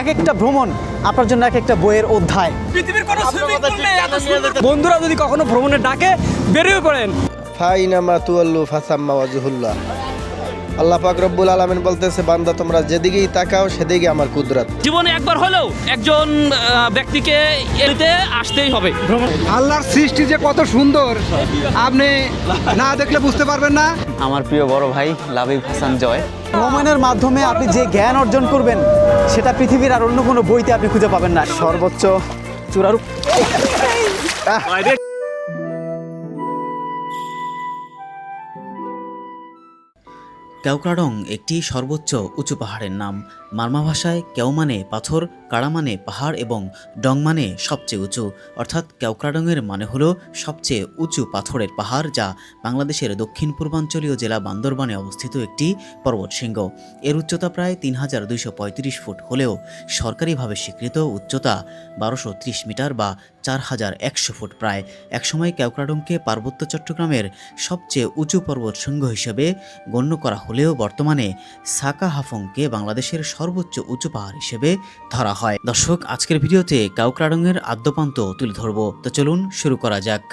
এক একটা ভ্রমণ আপনার জন্য এক একটা বইয়ের অধ্যায়। পৃথিবীর কোনো সুইমিং পুল নেই এত সুন্দর বন্ধুরা যদি কখনো ভ্রমণে ডাকে বেরিয়ে পড়েন। ফাইনামা তুয়াল্লু ফাসাম্মা ওয়াজহুল্লাহ। আল্লাহ পাক রব্বুল আলামিন বলতেছে বান্দা তোমরা যেদিকেই তাকাও সেদিকে আমার কুদরত। জীবনে একবার হলেও একজন ব্যক্তিকে এতে আসতেই হবে। আল্লাহর সৃষ্টি যে কত সুন্দর আপনি না দেখলে বুঝতে পারবেন না। আমার প্রিয় বড় ভাই লাবিব হাসান জয়। ভ্রমণের মাধ্যমে আপনি যে জ্ঞান অর্জন করবেন সেটা পৃথিবীর আর অন্য কোনো বইতে আপনি খুঁজে পাবেন না। সর্বোচ্চ চূড়ারূপ। কেওক্রাডং একটি সর্বোচ্চ উঁচু পাহাড়ের নাম। মার্মা ভাষায় কেউ মানে পাথর, কাড়া মানে পাহাড় এবং ডং মানে সবচেয়ে উঁচু। অর্থাৎ কেওক্রাডংয়ের মানে হল সবচেয়ে উঁচু পাথরের পাহাড় যা বাংলাদেশের দক্ষিণ পূর্বাঞ্চলীয় জেলা বান্দরবানে অবস্থিত একটি পর্বতশৃঙ্গ। এর উচ্চতা প্রায় তিন হাজার দুইশো পঁয়ত্রিশ ফুট হলেও সরকারিভাবে স্বীকৃত উচ্চতা বারোশো ত্রিশ মিটার বা চার হাজার একশো ফুট প্রায়। একসময় কেওক্রাডংকে পার্বত্য চট্টগ্রামের সবচেয়ে উঁচু পর্বতশৃঙ্গ হিসেবে গণ্য করা হলেও বর্তমানে সাকা হাফংকে বাংলাদেশের সর্বোচ্চ উঁচু পাহাড় হিসেবে ধরা হয়। দর্শক, আজকের ভিডিওতে কাউক্রাডংয়ের আদ্যপান্ত তুলে ধরব। তো চলুন শুরু করা যাক।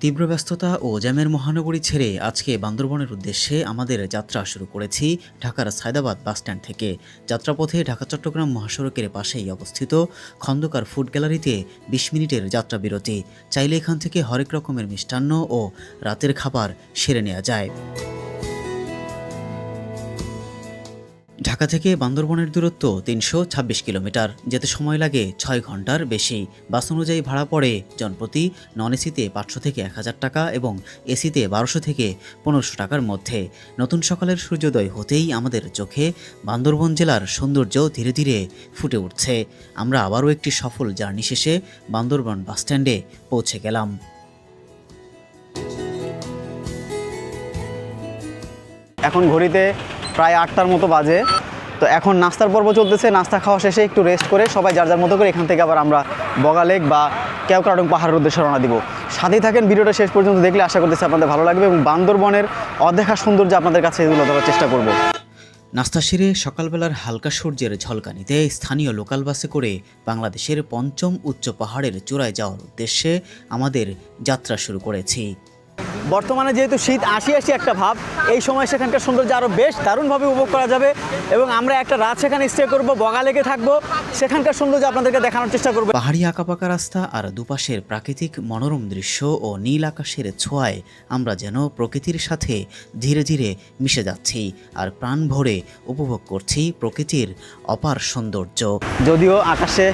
তীব্র ব্যস্ততা ও জ্যামের মহানগরী ছেড়ে আজকে বান্দরবনের উদ্দেশ্যে আমাদের যাত্রা শুরু করেছি ঢাকার সায়দাবাদ বাসস্ট্যান্ড থেকে। যাত্রাপথে ঢাকা চট্টগ্রাম মহাসড়কের পাশেই অবস্থিত খন্দকার ফুড গ্যালারিতে বিশ মিনিটের যাত্রা বিরতি। চাইলে এখান থেকে হরেক রকমের মিষ্টান্ন ও রাতের খাবার সেরে নেওয়া যায়। ঢাকা থেকে বান্দরবনের দূরত্ব তিনশো ছাব্বিশ কিলোমিটার। যেতে সময় লাগে ছয় ঘণ্টার বেশি। বাস অনুযায়ী ভাড়া পড়ে জনপ্রতি নন এসিতে পাঁচশো থেকে এক হাজার টাকা এবং এসিতে বারোশো থেকে পনেরোশো টাকার মধ্যে। নতুন সকালের সূর্যোদয় হতেই আমাদের চোখে বান্দরবন জেলার সৌন্দর্য ধীরে ধীরে ফুটে উঠছে। আমরা আবারও একটি সফল জার্নি শেষে বান্দরবন বাসস্ট্যান্ডে পৌঁছে গেলাম। এখন ঘড়িতে প্রায় আটটার মতো বাজে। তো এখন নাস্তার পর্ব চলতেছে, নাস্তা খাওয়া শেষে একটু রেস্ট করে সবাই যার যার মতো করে এখান থেকে আবার আমরা বগালেক বা কেওক্রাডং পাহাড়ের উদ্দেশ্যে রওনা দিব। সাথেই থাকেন, ভিডিওটা শেষ পর্যন্ত দেখলে আশা করতেছি আপনাদের ভালো লাগবে এবং বান্দরবনের অদেখা সৌন্দর্য আপনাদের কাছে এগুলো দেওয়ার চেষ্টা করব। নাস্তা সেরে সকালবেলার হালকা সূর্যের ঝলকানিতে স্থানীয় লোকাল বাসে করে বাংলাদেশের পঞ্চম উচ্চ পাহাড়ের চূড়ায় যাওয়ার উদ্দেশ্যে আমাদের যাত্রা শুরু করেছি। বর্তমানে যেহেতু শীত আসি আসি একটা ভাব এই সময় সেখানকার সৌন্দর্য আরও বেশ দারুণভাবে উপভোগ করা যাবে এবং আমরা একটা রাত সেখানে স্টে করব বগালেকে থাকব। সেখানকার সৌন্দর্য আপনাদেরকে দেখানোর চেষ্টা করব। পাহাড়ি আঁকাপাকা রাস্তা আর দুপাশের প্রাকৃতিক মনোরম দৃশ্য ও নীল আকাশের ছোঁয়ায় আমরা যেন প্রকৃতির সাথে ধীরে ধীরে মিশে যাচ্ছি আর প্রাণ ভরে উপভোগ করছি প্রকৃতির অপার সৌন্দর্য। যদিও আকাশে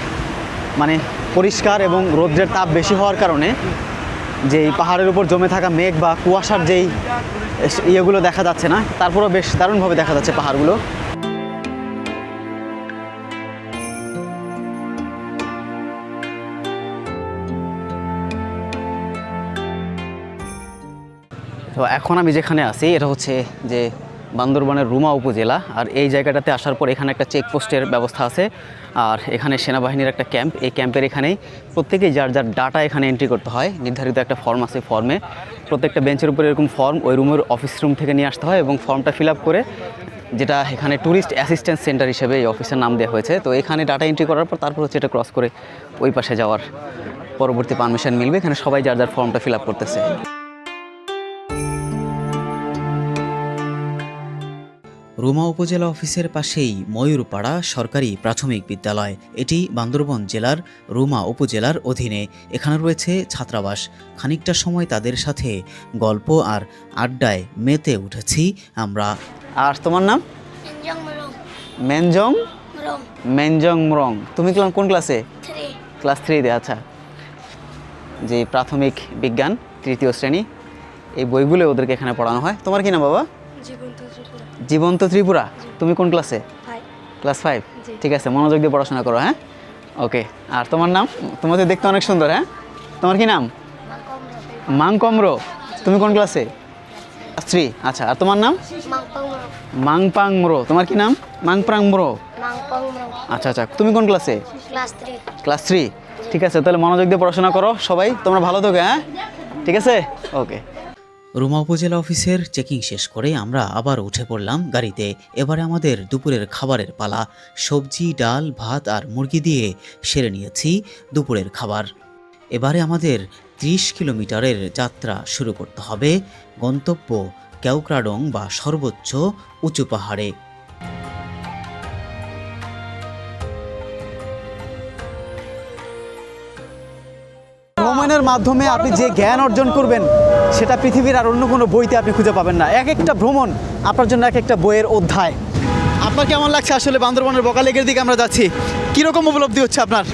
মানে পরিষ্কার এবং রৌদ্রের তাপ বেশি হওয়ার কারণে যেই পাহাড়ের উপর জমে থাকা মেঘ বা কুয়াশার যেই ইয়েগুলো দেখা যাচ্ছে না, তারপরেও বেশ দারুণভাবে দেখা যাচ্ছে পাহাড়গুলো। তো এখন আমি যেখানে আছি, এটা হচ্ছে যে বান্দরবানের রুমা উপজেলা। আর এই জায়গাটাতে আসার পর এখানে একটা চেকপোস্টের ব্যবস্থা আছে। আর এখানে সেনাবাহিনীর একটা ক্যাম্প। এই ক্যাম্পের এখানেই প্রত্যেকেই যার যার ডাটা এখানে এন্ট্রি করতে হয়। নির্ধারিত একটা ফর্ম আছে ফর্মে প্রত্যেকটা বেঞ্চের উপরে এরকম ফর্ম ওই রুমের অফিস রুম থেকে নিয়ে আসতে হয় এবং ফর্মটা ফিল আপ করে যেটা এখানে ট্যুরিস্ট অ্যাসিস্ট্যান্স সেন্টার হিসেবে এই অফিসের নাম দেওয়া হয়েছে। তো এখানে ডাটা এন্ট্রি করার পর তারপর হচ্ছে এটা ক্রস করে ওই পাশে যাওয়ার পরবর্তী পারমিশন মিলবে। এখানে সবাই যার যার ফর্মটা ফিল আপ করতেছে। রুমা উপজেলা অফিসের পাশেই ময়ূরপাড়া সরকারি প্রাথমিক বিদ্যালয়। এটি বান্দরবন জেলার রুমা উপজেলার অধীনে। এখানে রয়েছে ছাত্রাবাস। খানিকটা সময় তাদের সাথে গল্প আর আড্ডায় মেতে উঠেছি আমরা। আর তোমার নাম? মেনজং মেনজং মরং তুমি কোন ক্লাসে? ক্লাস থ্রিতে আচ্ছা। যে প্রাথমিক বিজ্ঞান তৃতীয় শ্রেণি এই বইগুলো ওদেরকে এখানে পড়ানো হয়। তোমার কি নাম বাবা? জীবন্ত ত্রিপুরা তুমি কোন ক্লাসে ক্লাস ফাইভ ঠিক আছে মনোযোগ দিয়ে পড়াশোনা করো হ্যাঁ? ওকে আর তোমার নাম? তোমাদের দেখতে অনেক সুন্দর হ্যাঁ? তোমার কি নাম? মাংকমরো। তুমি কোন ক্লাসে থ্রি আচ্ছা আর তোমার নাম? mangpang মাংপাং মোরো তোমার কি নাম? মাংপ্রাং মোরো আচ্ছা আচ্ছা তুমি কোন ক্লাসে ক্লাস থ্রি ঠিক আছে তাহলে মনোযোগ দিয়ে পড়াশোনা করো সবাই তোমরা ভালো থাকো হ্যাঁ? ঠিক আছে? ওকে রুমা উপজেলা অফিসের চেকিং শেষ করে আমরা আবার উঠে পড়লাম গাড়িতে। এবারে আমাদের দুপুরের খাবারের পালা। সবজি, ডাল, ভাত আর মুরগি দিয়ে সেরে নিয়েছি দুপুরের খাবার। এবারে আমাদের ত্রিশ কিলোমিটারের যাত্রা শুরু করতে হবে গন্তব্য কেওক্রাডং বা সর্বোচ্চ উঁচু পাহাড়ে। ভ্রমণের মাধ্যমে আপনি যে জ্ঞান অর্জন করবেন সেটা পৃথিবীর আর অন্য কোনো বইতে আপনি খুঁজে পাবেন না। এক একটা ভ্রমণ আপনার জন্য এক একটা বইয়ের অধ্যায়। আপনার কেমন লাগছে আসলে বান্দরবনের বকালেকের দিকে আমরা যাচ্ছি? কীরকম উপলব্ধি হচ্ছে আপনার?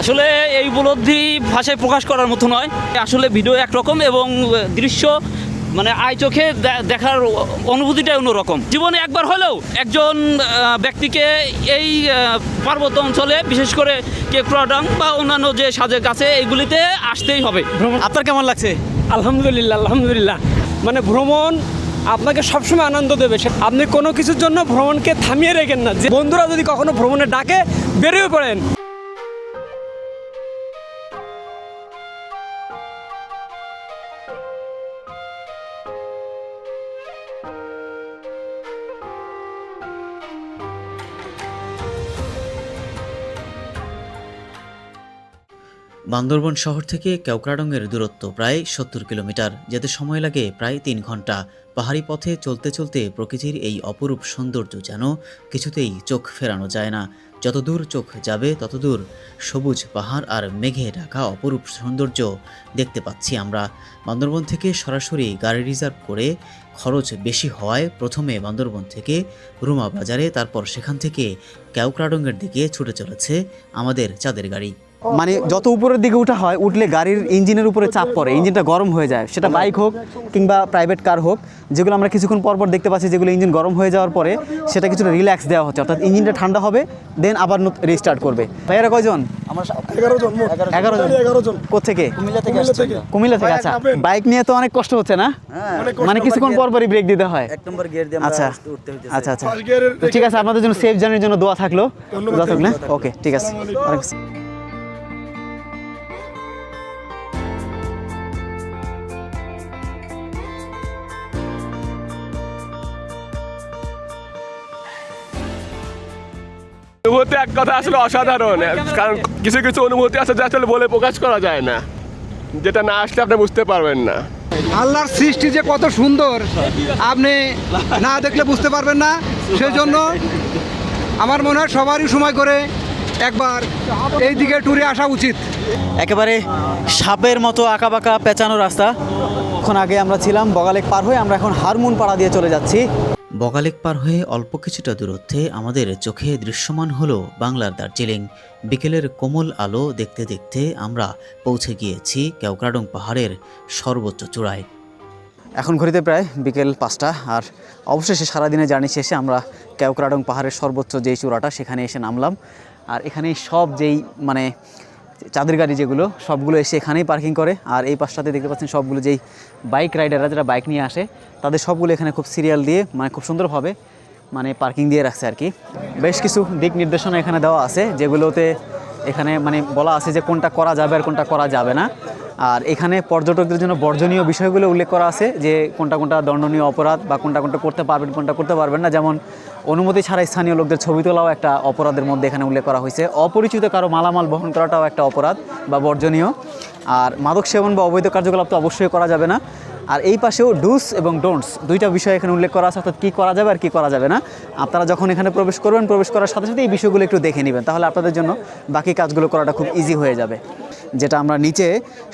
আসলে এই উপলব্ধি ভাষায় প্রকাশ করার মতো নয়। আসলে ভিডিও একরকম এবং দৃশ্য মানে আয় চোখে দেখার অনুভূতিটা অন্যরকম। জীবনে একবার হলেও একজন ব্যক্তিকে এই পার্বত্য অঞ্চলে বিশেষ করে কেকড়াডাং বা অন্যান্য যে সাজের কাছে এইগুলিতে আসতেই হবে। আপনার কেমন লাগছে? আলহামদুলিল্লাহ আলহামদুলিল্লাহ। মানে ভ্রমণ আপনাকে সবসময় আনন্দ দেবে। সে- আপনি কোনো কিছুর জন্য ভ্রমণকে থামিয়ে রেখেন না। যে বন্ধুরা যদি কখনো ভ্রমণে ডাকে বেরিয়ে পড়েন। বান্দরবন শহর থেকে কেওক্রাডংয়ের দূরত্ব প্রায় সত্তর কিলোমিটার, যেতে সময় লাগে প্রায় তিন ঘণ্টা। পাহাড়ি পথে চলতে চলতে প্রকৃতির এই অপরূপ সৌন্দর্য যেন কিছুতেই চোখ ফেরানো যায় না। যতদূর চোখ যাবে, ততদূর সবুজ পাহাড় আর মেঘে ঢাকা অপরূপ সৌন্দর্য দেখতে পাচ্ছি আমরা। বান্দরবন থেকে সরাসরি গাড়ি রিজার্ভ করে খরচ বেশি হওয়ায় প্রথমে বান্দরবন থেকে রুমা বাজারে, তারপর সেখান থেকে কেওক্রাডংয়ের দিকে ছুটে চলেছে আমাদের চাঁদের গাড়ি। মানে যত উপরের দিকে উঠা হয় উঠলে গাড়ির ইঞ্জিনের উপরে চাপ পড়ে ইঞ্জিনটা গরম হয়ে যায়। সেটা বাইক হোক কিংবা প্রাইভেট কার হোক যেগুলো আমরা কিছুক্ষণ পর পর দেখতে পাচ্ছি যেগুলো ইঞ্জিন গরম হয়ে যাওয়ার পরে সেটা কিছুটা রিল্যাক্স দেওয়া হচ্ছে। অর্থাৎ ইঞ্জিনটা ঠান্ডা হবে দেন আবার রিস্টার্ট করবে। ভাইয়ারা কয়জন? এগারো জন এগারো জন। কোথেকে? কুমিল্লা থেকে আচ্ছা। বাইক নিয়ে তো অনেক কষ্ট হচ্ছে না? মানে কিছুক্ষণ পর পরই ব্রেক দিতে হয়। আচ্ছা। আচ্ছা আচ্ছা। ঠিক আছে আপনাদের জন্য সেফ জার্নির জন্য দোয়া থাকল। দোয়া থাকলে ওকে ঠিক আছে। অনুভূতি এক কথা আসলে অসাধারণ। কারণ কিছু কিছু অনুভূতি আছে যা আসলে বলে প্রকাশ করা যায় না। যেটা না আসলে আপনি বুঝতে পারবেন না। আল্লাহর সৃষ্টি যে কত সুন্দর আপনি না দেখলে বুঝতে পারবেন না। সেজন্য আমার মনে হয় সবারই সময় করে একবার এই দিকে ট্যুরে আসা উচিত। একেবারে সাপের মতো আঁকা বাঁকা পেঁচানো রাস্তা। এখন আগে আমরা ছিলাম বগালেক পার হয়ে আমরা এখন হারমুন পাড়া দিয়ে চলে যাচ্ছি। বগালেক পার হয়ে অল্প কিছুটা দূরত্বে আমাদের চোখে দৃশ্যমান হলো বাংলার দার্জিলিং। বিকেলের কোমল আলো দেখতে দেখতে আমরা পৌঁছে গিয়েছি কেওক্রাডং পাহাড়ের সর্বোচ্চ চূড়ায়। এখন ঘড়িতে প্রায় বিকেল পাঁচটা আর অবশেষে সারাদিনের জার্নি শেষে আমরা কেওক্রাডং পাহাড়ের সর্বোচ্চ যেই চূড়াটা সেখানে এসে নামলাম। আর এখানে সব যেই মানে চাঁদের গাড়ি যেগুলো, সবগুলো এসে এখানেই পার্কিং করে। আর এই পাশটাতে দেখতে পাচ্ছেন সবগুলো যেই বাইক রাইডাররা যারা বাইক নিয়ে আসে, তাদের সবগুলো এখানে খুব সিরিয়াল দিয়ে মানে খুব সুন্দরভাবে মানে পার্কিং দিয়ে রাখছে আর কি বেশ কিছু দিক নির্দেশনা এখানে দেওয়া আছে, যেগুলোতে এখানে মানে বলা আছে যে কোনটা করা যাবে আর কোনটা করা যাবে না। আর এখানে পর্যটকদের জন্য বর্জনীয় বিষয়গুলো উল্লেখ করা আছে যে কোনটা কোনটা দণ্ডনীয় অপরাধ বা কোনটা কোনটা করতে পারবেন, কোনটা করতে পারবেন না। যেমন অনুমতি ছাড়া স্থানীয় লোকদের ছবি তোলাও একটা অপরাধের মধ্যে এখানে উল্লেখ করা হয়েছে। অপরিচিত কারও মালামাল বহন করাটাও একটা অপরাধ বা বর্জনীয়। আর মাদক সেবন বা অবৈধ কার্যকলাপ তো অবশ্যই করা যাবে না। আর এই পাশেও ডুস এবং ডোন্টস দুইটা বিষয় এখানে উল্লেখ করা আছে, অর্থাৎ কী করা যাবে আর কী করা যাবে না। আপনারা যখন এখানে প্রবেশ করবেন, প্রবেশ করার সাথে সাথে এই বিষয়গুলো একটু দেখে নেবেন, তাহলে আপনাদের জন্য বাকি কাজগুলো করাটা খুব ইজি হয়ে যাবে। যেটা আমরা নিচে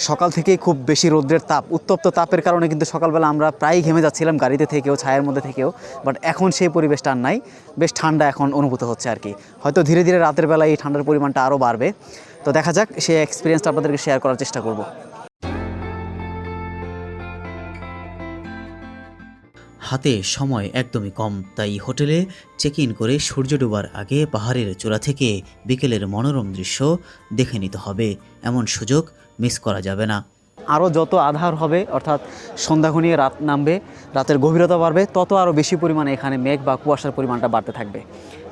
সকাল থেকেই খুব বেশি রৌদ্রের তাপ, উত্তপ্ত তাপের কারণে কিন্তু সকালবেলা আমরা প্রায়ই ঘেমে যাচ্ছিলাম গাড়িতে থেকেও, ছায়ের মধ্যে থেকেও বাট এখন সেই পরিবেশটা আর নাই। বেশ ঠান্ডা এখন অনুভূত হচ্ছে আর কি। হয়তো ধীরে ধীরে রাতের বেলায় এই ঠান্ডার পরিমাণটা আরও বাড়বে। তো দেখা যাক, সেই এক্সপিরিয়েন্সটা আপনাদেরকে শেয়ার করার চেষ্টা করব। হাতে সময় একদমই কম, তাই হোটেলে চেক ইন করে সূর্য ডোবার আগে পাহাড়ের চূড়া থেকে বিকেলের মনোরম দৃশ্য দেখে নিতে হবে। এমন সুযোগ মিস করা যাবে না। আরও যত আধার হবে, অর্থাৎ সন্ধ্যা ঘনিয়ে রাত নামবে, রাতের গভীরতা বাড়বে, তত আরও বেশি পরিমাণে এখানে মেঘ বা কুয়াশার পরিমাণটা বাড়তে থাকবে।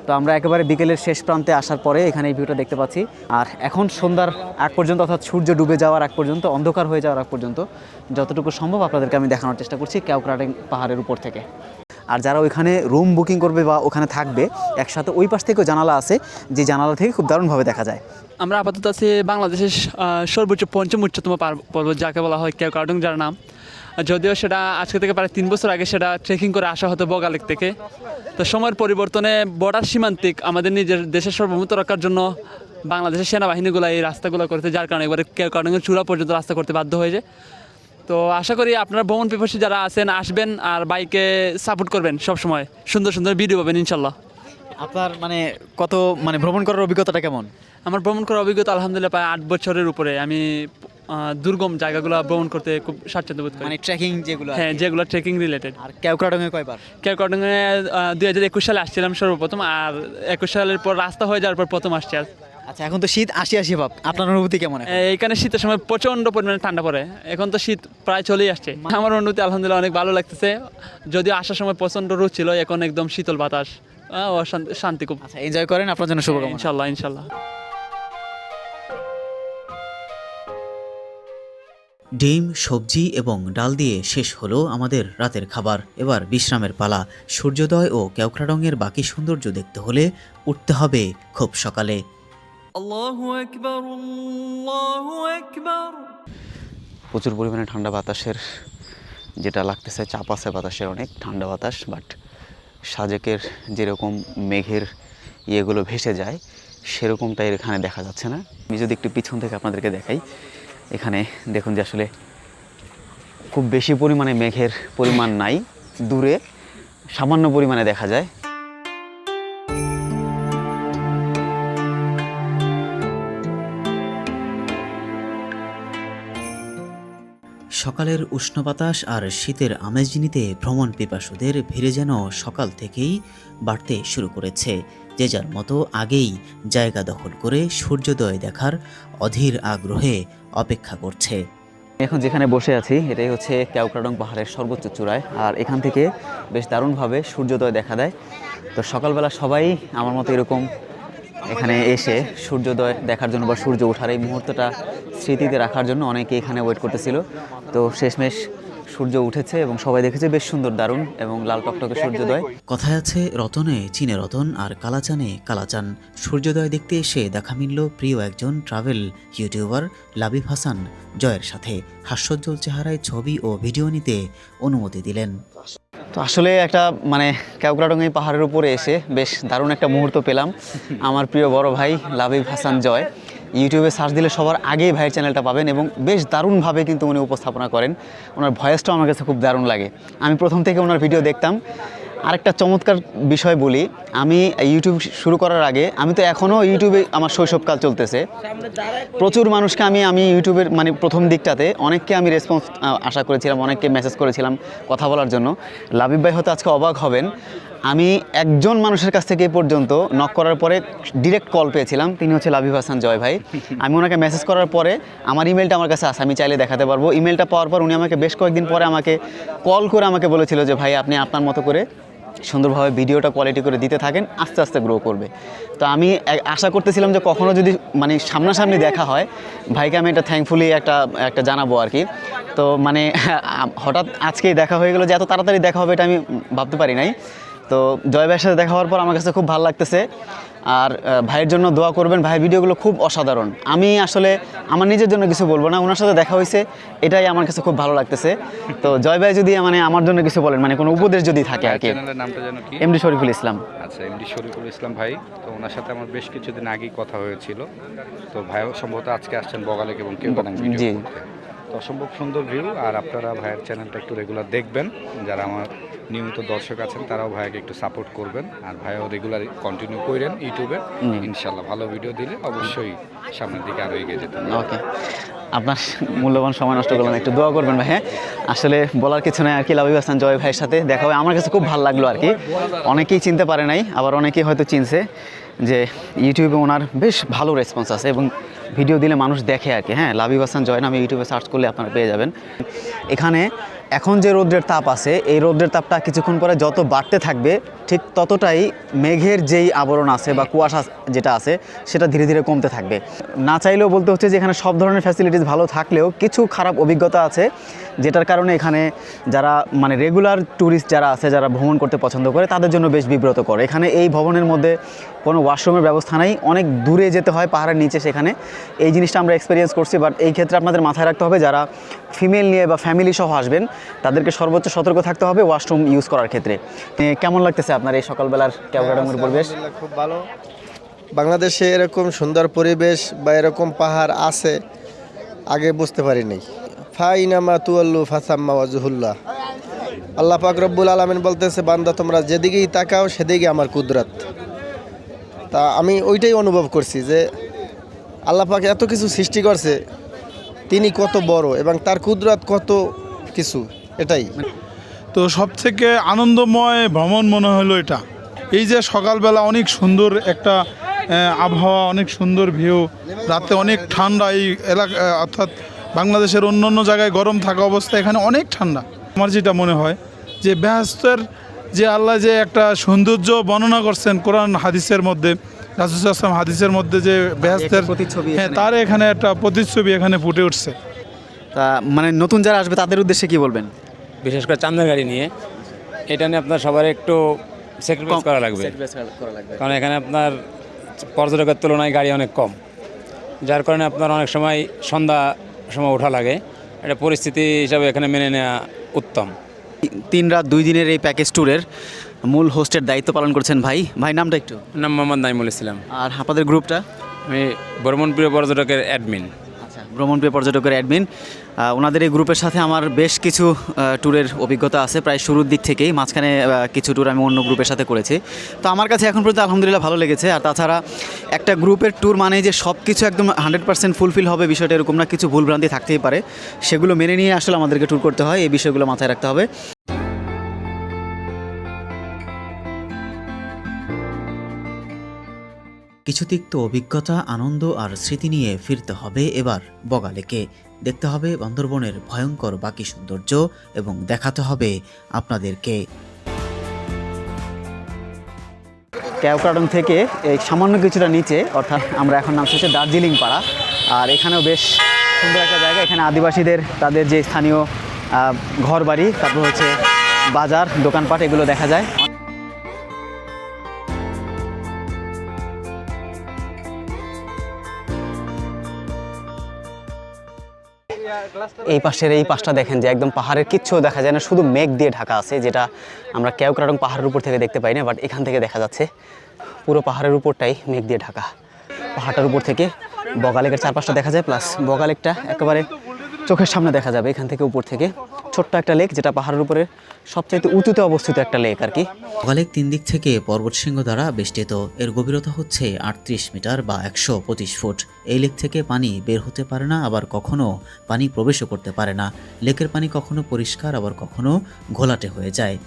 তো আমরা একেবারে বিকেলের শেষ প্রান্তে আসার পরে এখানে এই ভিউটা দেখতে পাচ্ছি। আর এখন সন্ধ্যার আগ পর্যন্ত অর্থাৎ সূর্য ডুবে যাওয়ার আগ পর্যন্ত, অন্ধকার হয়ে যাওয়ার আগ পর্যন্ত যতটুকু সম্ভব আপনাদেরকে আমি দেখানোর চেষ্টা করছি ক্যাউক্রাটিং পাহাড়ের উপর থেকে। আর যারা ওইখানে রুম বুকিং করবে বা ওখানে থাকবে, একসাথে ওই পাশ থেকেও জানালা আছে, যে জানালা থেকে খুব দারুণভাবে দেখা যায়। আমরা আপাতত আছি বাংলাদেশের সর্বোচ্চ পঞ্চম উচ্চতম পার- পর্বত, যাকে বলা হয় কেউ কার্টুং যার নাম। যদিও সেটা আজকে থেকে প্রায় তিন বছর আগে সেটা ট্রেকিং করে আসা হতো বগালেক থেকে। তো সময়ের পরিবর্তনে বর্ডার সীমান্তিক আমাদের নিজের দেশের সার্বভৌমত্ব রক্ষার জন্য বাংলাদেশের সেনাবাহিনীগুলো এই রাস্তাগুলো করেছে যার কারণে এবারে কেউ কার্টুংয়ের চূড়া পর্যন্ত রাস্তা করতে বাধ্য হয়েছে। তো আশা করি আপনারা ভ্রমণ পিপাসী যারা আছেন আসবেন আর বাইকে সাপোর্ট করবেন সবসময়। সুন্দর সুন্দর ভিডিও পাবেন ইনশাল্লাহ আপনার মানে কত মানে ভ্রমণ করার অভিজ্ঞতাটা কেমন? আমার ভ্রমণ করার অভিজ্ঞতা আলহামদুলিল্লাহ প্রায় আট বছরের উপরে। আমি দুর্গম জায়গাগুলো ভ্রমণ করতে খুব স্বাচ্ছন্দ্য বোধ করি। মানে ট্রেকিং যেগুলো হ্যাঁ যেগুলো ট্রেকিং রিলেটেড আর ক্যাউক্রাডংয়ে কয়বার? কেয়ারকটনে দুই হাজার একুশ সালে আসছিলাম সর্বপ্রথম আর একুশ সালের পর রাস্তা হয়ে যাওয়ার পর প্রথম আসছি আর আচ্ছা এখন তো শীত আসি আসি ভাব। আপনার অনুভূতি কেমন এখন? এইখানে শীতের সময় প্রচণ্ড পরিমাণে ঠান্ডা পড়ে। এখন তো শীত প্রায় চলেই আসছে। আমার অনুভূতি আলহামদুলিল্লাহ অনেক ভালো লাগতেছে। যদিও আসার সময় প্রচণ্ড রোদ ছিল এখন একদম শীতল বাতাস। আহ, ও শান্তি- শান্তি খুব। আচ্ছা এনজয় করেন আপনার জন্য শুভকামনা। ইনশাল্লাহ ইনশাল্লাহ। ডিম সবজি এবং ডাল দিয়ে শেষ হলো আমাদের রাতের খাবার। এবার বিশ্রামের পালা। সূর্যোদয় ও কেওক্রাডংয়ের বাকি সৌন্দর্য দেখতে হলে উঠতে হবে খুব সকালে। প্রচুর পরিমাণে ঠান্ডা বাতাসের যেটা লাগতেছে চাপ আছে বাতাসের অনেক ঠান্ডা বাতাস বাট সাজেকের যেরকম মেঘের ইয়েগুলো ভেসে যায় সেরকমটাই এখানে দেখা যাচ্ছে না। আমি যদি একটু পিছন থেকে আপনাদেরকে দেখাই এখানে দেখুন যে আসলে খুব বেশি পরিমাণে মেঘের পরিমাণ নাই, দূরে সামান্য পরিমাণে দেখা যায়। সকালের উষ্ণ বাতাস আর শীতের আমেজ নিতে ভ্রমণ পিপাসুদের ভিড়ে যেন সকাল থেকেই বাড়তে শুরু করেছে। যে যার মতো আগেই জায়গা দখল করে সূর্যোদয় দেখার অধীর আগ্রহে অপেক্ষা করছে। এখন যেখানে বসে আছি, এটাই হচ্ছে ক্যাউক্রাডং পাহাড়ের সর্বোচ্চ চূড়ায়। আর এখান থেকে বেশ দারুণভাবে সূর্যোদয় দেখা দেয়। তো সকালবেলা সবাই আমার মতো এরকম এখানে এসে সূর্যোদয় দেখার জন্য বা সূর্য ওঠার এই মুহূর্তটা স্মৃতিতে রাখার জন্য অনেকে এখানে ওয়েট করতেছিল। তো শেষমেশ সূর্য উঠেছে এবং সবাই দেখেছে বেশ সুন্দর দারুণ এবং লাল টকটকে সূর্যোদয়। কথায় আছে রতনে চিনে রতন আর কালাচানে কালাচান। সূর্যোদয় দেখতে এসে দেখা মিলল প্রিয় একজন ট্রাভেল ইউটিউবার লাবিব হাসান। জয়ের সাথে হাস্যোজ্জ্বল চেহারায় ছবি ও ভিডিও নিতে অনুমতি দিলেন। তো আসলে একটা মানে ক্যাউক্রাডং এই পাহাড়ের উপরে এসে বেশ দারুণ একটা মুহূর্ত পেলাম। আমার প্রিয় বড় ভাই লাবিব হাসান জয়। ইউটিউবে সার্চ দিলে সবার আগেই ভাইয়ের চ্যানেলটা পাবেন এবং বেশ দারুণভাবে কিন্তু উনি উপস্থাপনা করেন। ওনার ভয়েসটাও আমার কাছে খুব দারুণ লাগে। আমি প্রথম থেকে ওনার ভিডিও দেখতাম। আরেকটা চমৎকার বিষয় বলি, আমি ইউটিউব শুরু করার আগে, আমি তো এখনও ইউটিউবে আমার শৈশবকাল চলতেছে। প্রচুর মানুষকে আমি আমি ইউটিউবের মানে প্রথম দিকটাতে, অনেককে আমি রেসপন্স আশা করেছিলাম, অনেককে মেসেজ করেছিলাম কথা বলার জন্য। লাবিব ভাই হয়তো আজকে অবাক হবেন। আমি একজন মানুষের কাছ থেকে পর্যন্ত নক করার পরে ডিরেক্ট কল পেয়েছিলাম। তিনি হচ্ছে লাবিব হাসান জয় ভাই। আমি ওনাকে মেসেজ করার পরে আমার ইমেলটা আমার কাছে আসে, আমি চাইলে দেখাতে পারব। ইমেলটা পাওয়ার পর উনি আমাকে বেশ কয়েকদিন পরে আমাকে কল করে আমাকে বলেছিল যে, ভাই, আপনি আপনার মতো করে সুন্দরভাবে ভিডিওটা কোয়ালিটি করে দিতে থাকেন, আস্তে আস্তে গ্রো করবে। তো আমি আশা করতেছিলাম যে কখনো যদি মানে সামনাসামনি দেখা হয়, ভাইকে আমি এটা থ্যাঙ্কফুলি একটা একটা জানাব আর কি। তো মানে হঠাৎ আজকেই দেখা হয়ে গেলো যে এত তাড়াতাড়ি দেখা হবে এটা আমি ভাবতে পারি নাই। তো জয় ভাইয়ের সাথে দেখা হওয়ার পর আমার কাছে খুব ভালো লাগতেছে। আর ভাইয়ের জন্য দোয়া করবেন ভাইয়ের ভিডিওগুলো খুব অসাধারণ। আমি আসলে আমার নিজের জন্য কিছু বলব না ওনার সাথে দেখা হয়েছে এটাই আমার কাছে খুব ভালো লাগতেছে। তো জয় ভাই যদি মানে আমার জন্য কিছু বলেন মানে কোনো উপদেশ যদি থাকে আর কি। এমডি শরীফুল ইসলাম। আচ্ছা এমডি শরীফুল ইসলাম ভাই তো ওনার সাথে আমার বেশ কিছুদিন আগেই কথা হয়েছিল। তো ভাইও সম্ভবত আজকে আসছেন বগালেক এবং কেউ জি। তো অসম্ভব সুন্দর ভিউ আর আপনারা ভাইয়ের চ্যানেলটা একটু রেগুলার দেখবেন। যারা আমার নিয়মিত দর্শক আছেন তারাও ভাইকে একটু সাপোর্ট করবেন। আর ভাইও রেগুলার কন্টিনিউ করেন ইউটিউবে। ইনশাল্লাহ ভালো ভিডিও দিলে অবশ্যই সামনের দিকে আরও এগিয়ে যেতে ওকে আপনার মূল্যবান সময় নষ্ট করলাম একটু দোয়া করবেন ভাই হ্যাঁ আসলে বলার কিছু নাই আর কি লাবিব হাসান জয় ভাইয়ের সাথে দেখা হয় আমার কাছে খুব ভালো লাগল আর কি। অনেকেই চিনতে পারে নাই আবার অনেকেই হয়তো চিনছে যে ইউটিউবে ওনার বেশ ভালো রেসপন্স আছে এবং ভিডিও দিলে মানুষ দেখে আর কি হ্যাঁ? লাবিব হাসান জয় নামে ইউটিউবে সার্চ করলে আপনারা পেয়ে যাবেন। এখানে এখন যে রৌদ্রের তাপ আছে, এই রৌদ্রের তাপটা কিছুক্ষণ পরে যত বাড়তে থাকবে, ঠিক ততটাই মেঘের যেই আবরণ আছে বা কুয়াশা যেটা আছে, সেটা ধীরে ধীরে কমতে থাকবে। না চাইলেও বলতে হচ্ছে যে এখানে সব ধরনের ফ্যাসিলিটিস ভালো থাকলেও কিছু খারাপ অভিজ্ঞতা আছে। যেটার কারণে এখানে যারা মানে রেগুলার ট্যুরিস্ট যারা আছে যারা ভ্রমণ করতে পছন্দ করে তাদের জন্য বেশ বিব্রত করে এখানে এই ভবনের মধ্যে কোনো ওয়াশরুমের ব্যবস্থা নেই অনেক দূরে যেতে হয় পাহাড়ের নিচে সেখানে। এই জিনিসটা আমরা এক্সপিরিয়েন্স করছি বাট এই ক্ষেত্রে আপনাদের মাথায় রাখতে হবে যারা ফিমেল নিয়ে বা ফ্যামিলি সহ আসবেন তাদেরকে সর্বোচ্চ সতর্ক থাকতে হবে ওয়াশরুম ইউজ করার ক্ষেত্রে। কেমন লাগতেছে আপনার এই সকালবেলার ক্যাবগাডাঙ্গুর পরিবেশ? খুব ভালো। বাংলাদেশে এরকম সুন্দর পরিবেশ বা এরকম পাহাড় আছে আগে বুঝতে পারি নাই ফাইনামা তুয়াল্লু ফাসাম্মা ওয়াজহুল্লাহ। আল্লাহ পাক রব্বুল আলমিন বলতেছে, বান্দা, তোমরা যেদিকেই তাকাও সেদিকে আমার কুদরত। তা আমি ওইটাই অনুভব করছি যে আল্লাহ পাক এত কিছু সৃষ্টি করছে, তিনি কত বড় এবং তার কুদরত কত কিছু, এটাই। তো সবথেকে আনন্দময় ভ্রমণ মনে হলো এটা। এই যে সকালবেলা অনেক সুন্দর একটা আবহাওয়া, অনেক সুন্দর ভিউ, রাতে অনেক ঠান্ডা এই এলাকা, অর্থাৎ বাংলাদেশের অন্য অন্য জায়গায় গরম থাকা অবস্থা এখানে অনেক ঠান্ডা। আমার যেটা মনে হয় যে ব্যস্তের যে আল্লাহ যে একটা সৌন্দর্য বর্ণনা করছেন কোরআন হাদিসের মধ্যে রাসুল আসলাম হাদিসের মধ্যে যে ব্যস্তের প্রতিচ্ছবি হ্যাঁ তার এখানে একটা প্রতিচ্ছবি এখানে ফুটে উঠছে। তা মানে নতুন যারা আসবে তাদের উদ্দেশ্যে কি বলবেন? বিশেষ করে চান্দের গাড়ি নিয়ে। এটা নিয়ে আপনার সবার একটু স্যাক্রিফাইস করা লাগবে। কারণ এখানে আপনার পর্যটকের তুলনায় গাড়ি অনেক কম। যার কারণে আপনার অনেক সময় সন্ধ্যা সময় ওঠা লাগে। এটা পরিস্থিতি হিসাবে এখানে মেনে নেওয়া উত্তম। তিন রাত দুই দিনের এই প্যাকেজ ট্যুরের মূল হোস্টের দায়িত্ব পালন করছেন ভাই। ভাই নামটা একটু। নাম মোহাম্মদ নাইমুল ইসলাম। আর আপনাদের গ্রুপটা আমি বর্মনপ্রিয় পর্যটকের অ্যাডমিন ভ্রমণপ্রিয় পর্যটকের অ্যাডমিন ওনাদের এই গ্রুপের সাথে আমার বেশ কিছু ট্যুরের অভিজ্ঞতা আছে, প্রায় শুরুর দিক থেকেই। মাঝখানে কিছু ট্যুর আমি অন্য গ্রুপের সাথে করেছি। তো আমার কাছে এখন পর্যন্ত আলহামদুলিল্লাহ ভালো লেগেছে। আর তাছাড়া একটা গ্রুপের ট্যুর মানে যে সব কিছু একদম হান্ড্রেড পার্সেন্ট ফুলফিল হবে বিষয়টা এরকম না, কিছু ভুলভ্রান্তি থাকতেই পারে। সেগুলো মেনে নিয়ে আসলে আমাদেরকে ট্যুর করতে হয়, এই বিষয়গুলো মাথায় রাখতে হবে। কিছু তিক্ত অভিজ্ঞতা, আনন্দ আর স্মৃতি নিয়ে ফিরতে হবে এবার বগালেকে। দেখতে হবে বান্দরবনের ভয়ঙ্কর বাকি সৌন্দর্য এবং দেখাতে হবে আপনাদেরকে। ক্যাওকাডং থেকে এই সামান্য কিছুটা নিচে, অর্থাৎ আমরা এখন নাম হচ্ছে দার্জিলিং পাড়া। আর এখানেও বেশ সুন্দর একটা জায়গা, এখানে আদিবাসীদের তাদের যে স্থানীয় ঘর বাড়ি তারপর হচ্ছে বাজার, দোকানপাট, এগুলো দেখা যায়। এই পাশের এই পাশটা দেখেন যে একদম পাহাড়ের কিচ্ছু দেখা যায় না, শুধু মেঘ দিয়ে ঢাকা আছে, যেটা আমরা ক্যাওক্রাডং পাহাড়ের উপর থেকে দেখতে পাই না বাট এখান থেকে দেখা যাচ্ছে পুরো পাহাড়ের উপরটাই মেঘ দিয়ে ঢাকা। পাহাড়টার উপর থেকে বগালেকের চারপাশটা দেখা যায় প্লাস বগালেকটা একেবারে চোখের সামনে দেখা যাবে, এখান থেকে উপর থেকে। ছোট্ট একটা লেক যেটা পাহাড়ের উপরে সবচাইতে উঁচুতে অবস্থিত একটা লেক আর কি। বগালেক তিন দিক থেকে পর্বতশৃঙ্গ দ্বারা বেষ্টিত। এর গভীরতা হচ্ছে আটত্রিশ মিটার বা একশো পঁচিশ ফুট। এই লেক থেকে পানি বের হতে পারে না আবার কখনো পানি প্রবেশও করতে পারে না। লেকের পানি কখনো পরিষ্কার আবার কখনো ঘোলাটে হয়ে যায়।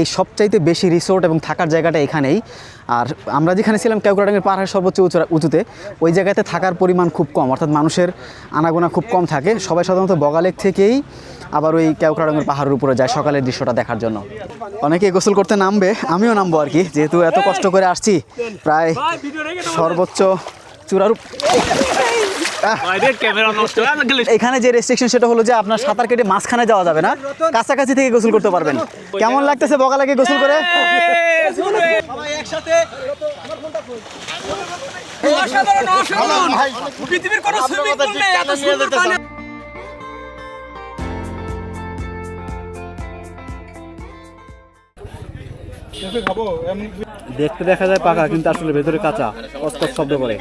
এই সবচাইতে বেশি রিসোর্ট এবং থাকার জায়গাটা এখানেই। আর আমরা যেখানে ছিলাম কেউকড়াডাঙ্গের পাহাড়ের সর্বোচ্চ উঁচু উঁচুতে, ওই জায়গাতে থাকার পরিমাণ খুব কম। অর্থাৎ মানুষের আনাগোনা খুব কম থাকে। সবাই সাধারণত বগালেক থেকেই আবার ওই কেউকড়াডাঙ্গের পাহাড়ের উপরে যায় সকালের দৃশ্যটা দেখার জন্য। অনেকে গোসল করতে নামবে, আমিও নামবো আর কি। যেহেতু এত কষ্ট করে আসছি, প্রায় সর্বোচ্চ চূড়ার এখানে যে রেস্ট্রিকশন সেটা হলো যে আপনার সাঁতার কেটে মাঝখানে যাওয়া যাবে না। কাছাকাছি থেকে গোসল করতে পারবেন। কেমন লাগতেছে বগালাকে গোসল করে? পৃথিবীর কোনো সুইমিং পুল নেই এত সুন্দর পানি। দেখতে দেখা যায় পাকা কিন্তু আসলে ভেতরে কাঁচা কসকস শব্দ করে।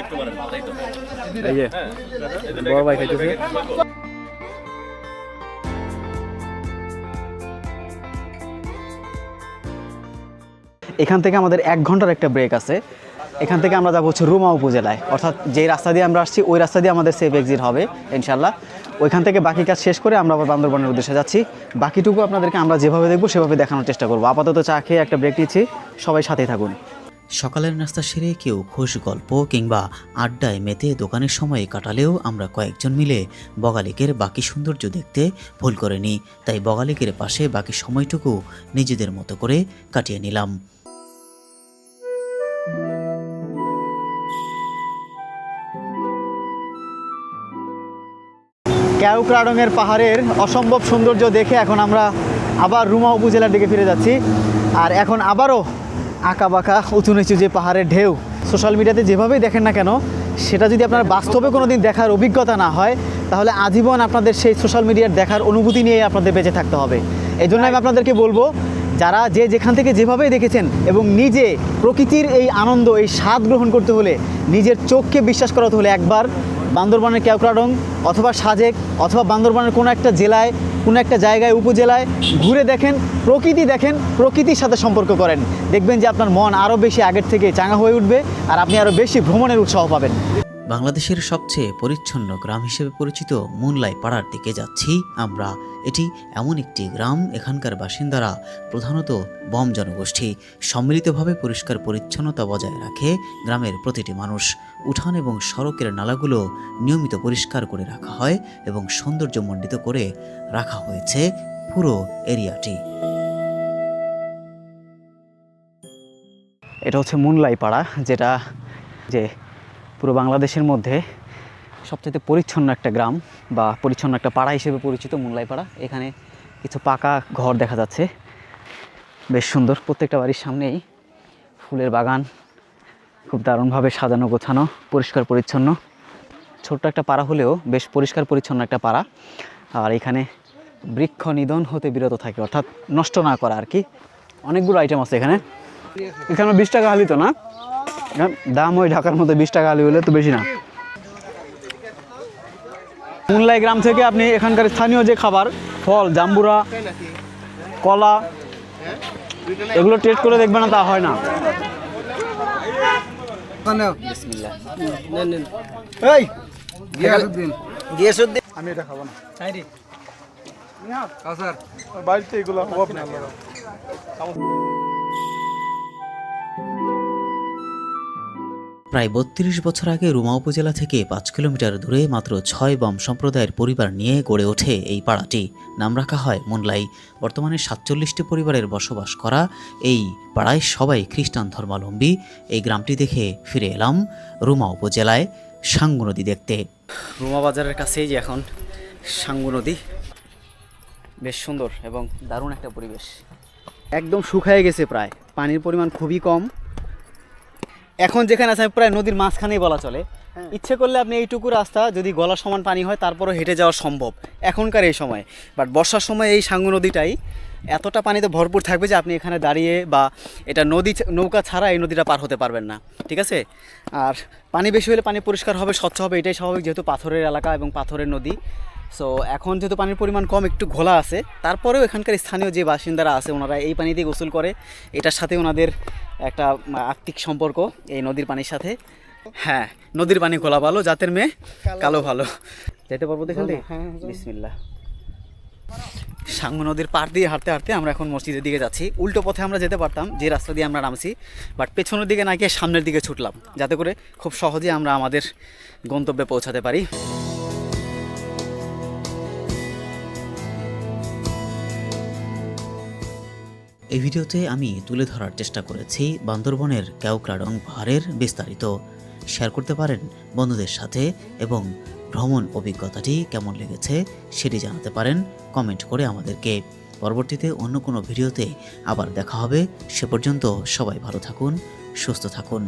বড় ভাই খাইতেছে। এখান থেকে আমাদের এক ঘণ্টার একটা ব্রেক আছে। এখান থেকে আমরা যাব হচ্ছে রুমা উপজেলায়। অর্থাৎ যে রাস্তা দিয়ে আমরা আসছি ওই রাস্তা দিয়ে আমাদের সেফ এক্সিট হবে ইনশাল্লাহ ওইখান থেকে বাকি কাজ শেষ করে আমরা আবার বান্দরবানের উদ্দেশ্যে যাচ্ছি। বাকিটুকু আপনাদেরকে আমরা যেভাবে দেখব সেভাবে দেখানোর চেষ্টা করব। আপাতত চা খেয়ে একটা ব্রেক নিচ্ছি। সবাই সাথেই থাকুন। সকালের নাস্তা সেরে কেউ খোশ গল্প কিংবা আড্ডায় মেতে দোকানের সময় কাটালেও আমরা কয়েকজন মিলে বগালিকের বাকি সৌন্দর্য দেখতে ভুল করিনি। তাই বগালিকের পাশে বাকি সময়টুকু নিজেদের মতো করে কাটিয়ে নিলাম। ক্যাউক্রাডংয়ের পাহাড়ের অসম্ভব সৌন্দর্য দেখে এখন আমরা আবার রুমা উপজেলার দিকে ফিরে যাচ্ছি। আর এখন আবারও আঁকা বাঁকা উঁচু নিচু যে পাহাড়ের ঢেউ সোশ্যাল মিডিয়াতে যেভাবেই দেখেন না কেন, সেটা যদি আপনার বাস্তবে কোনো দিন দেখার অভিজ্ঞতা না হয়, তাহলে আজীবন আপনাদের সেই সোশ্যাল মিডিয়ার দেখার অনুভূতি নিয়ে আপনাদের বেঁচে থাকতে হবে। এই জন্য আমি আপনাদেরকে বলব, যারা যে যেখান থেকে যেভাবেই দেখেছেন এবং নিজে প্রকৃতির এই আনন্দ, এই স্বাদ গ্রহণ করতে হলে, নিজের চোখকে বিশ্বাস করাতে হলে একবার বান্দরবানের ক্যাওক্রাডং অথবা সাজেক অথবা বান্দরবানের কোনো একটা জেলায় কোনো একটা জায়গায়, উপজেলায় ঘুরে দেখেন, প্রকৃতি দেখেন, প্রকৃতির সাথে সম্পর্ক করেন। দেখবেন যে আপনার মন আরও বেশি আগের থেকে চাঙা হয়ে উঠবে আর আপনি আরও বেশি ভ্রমণের উৎসাহ পাবেন। বাংলাদেশের সবচেয়ে পরিচ্ছন্ন গ্রাম হিসেবে পরিচিত মুনলাই পাড়ার দিকে যাচ্ছি। আমরা এটি এমন একটি গ্রাম, এখানকার বাসিন্দারা প্রধানত বম জনগোষ্ঠী। সম্মিলিতভাবে পরিষ্কার পরিচ্ছন্নতা বজায় রাখে গ্রামের প্রতিটি মানুষ। উঠান এবং সড়কের নালাগুলো নিয়মিত পরিষ্কার করে রাখা হয় এবং সৌন্দর্যমণ্ডিত করে রাখা হয়েছে পুরো এরিয়াটি। এটা হচ্ছে মুনলাই পাড়া, যেটা যে পুরো বাংলাদেশের মধ্যে সবচেয়ে পরিচ্ছন্ন একটা গ্রাম বা পরিচ্ছন্ন একটা পাড়া হিসেবে পরিচিত মুনলাই পাড়া এখানে কিছু পাকা ঘর দেখা যাচ্ছে। বেশ সুন্দর, প্রত্যেকটা বাড়ির সামনেই ফুলের বাগান, খুব দারুণভাবে সাজানো গোছানো, পরিষ্কার পরিচ্ছন্ন। ছোট্ট একটা পাড়া হলেও বেশ পরিষ্কার পরিচ্ছন্ন একটা পাড়া। আর এখানে বৃক্ষ নিধন হতে বিরত থাকে, অর্থাৎ নষ্ট না করা আর কি। অনেকগুলো আইটেম আছে এখানে। এখানে বিশ টাকা হালি তো না? দাম ওই ঢাকার মধ্যে বিশ টাকা হালি হলে তো বেশি না। মুনলাই গ্রাম থেকে আপনি এখানকার স্থানীয় যে খাবার ফল জাম্বুরা কলা এগুলো টেস্ট করে দেখবে না তা হয় না। আমি এটা খাব না। বাড়িতে এগুলো প্রায় বত্রিশ বছর আগে রুমা উপজেলা থেকে পাঁচ কিলোমিটার দূরে মাত্র ছয় বম সম্প্রদায়ের পরিবার নিয়ে গড়ে ওঠে এই পাড়াটি। নাম রাখা হয় মুনলাই। বর্তমানে সাতচল্লিশটি পরিবারের বসবাস করা এই পাড়ায় সবাই খ্রিস্টান ধর্মাবলম্বী। এই গ্রামটি দেখে ফিরে এলাম রুমা উপজেলায় সাঙ্গু নদী দেখতে। রুমা বাজারের কাছেই যে এখন সাঙ্গু নদী। বেশ সুন্দর এবং দারুণ একটা পরিবেশ। একদম শুকায় গেছে প্রায়। পানির পরিমাণ খুবই কম। এখন যেখানে আছে প্রায় নদীর মাঝখানেই বলা চলে। ইচ্ছে করলে আপনি এইটুকু রাস্তা যদি গলা সমান পানি হয় তারপরও হেঁটে যাওয়া সম্ভব এখনকার এই সময়। বাট বর্ষার সময় এই সাঙ্গু নদীটাই এতটা পানিতে ভরপুর থাকবে যে আপনি এখানে দাঁড়িয়ে বা এটা নদী নৌকা ছাড়া এই নদীটা পার হতে পারবেন না। ঠিক আছে? আর পানি বেশি হলে পানি পরিষ্কার হবে স্বচ্ছ হবে এটাই স্বাভাবিক যেহেতু পাথরের এলাকা এবং পাথরের নদী। সো এখন যেহেতু পানির পরিমাণ কম একটু ঘোলা আছে তারপরেও এখানকার স্থানীয় যে বাসিন্দারা আছে ওনারা এই পানি দিয়ে গোসল করে এটার সাথে ওনাদের একটা আত্মিক সম্পর্ক এই নদীর পানির সাথে। হ্যাঁ নদীর পানি ঘোলা ভালো জাতের মেয়ে কালো। ভালো। যেতে পারব দেখেন বিসমিল্লা সাঙ্গু নদীর পাড় দিয়ে হাঁটতে হাঁটতে আমরা এখন মসজিদের দিকে যাচ্ছি। উল্টো পথে আমরা যেতে পারতাম যে রাস্তা দিয়ে আমরা নামছি বাট পেছনের দিকে না গিয়ে সামনের দিকে ছুটলাম যাতে করে খুব সহজে আমরা আমাদের গন্তব্যে পৌঁছাতে পারি। এই ভিডিওতে আমি তুলে ধরার চেষ্টা করেছি বান্দরবনের ক্যাওক্রাডং পাহাড়ের বিস্তারিত। শেয়ার করতে পারেন বন্ধুদের সাথে এবং ভ্রমণ অভিজ্ঞতাটি কেমন লেগেছে সেটি জানাতে পারেন কমেন্ট করে আমাদেরকে। পরবর্তীতে অন্য কোনো ভিডিওতে আবার দেখা হবে। সে পর্যন্ত সবাই ভালো থাকুন, সুস্থ থাকুন।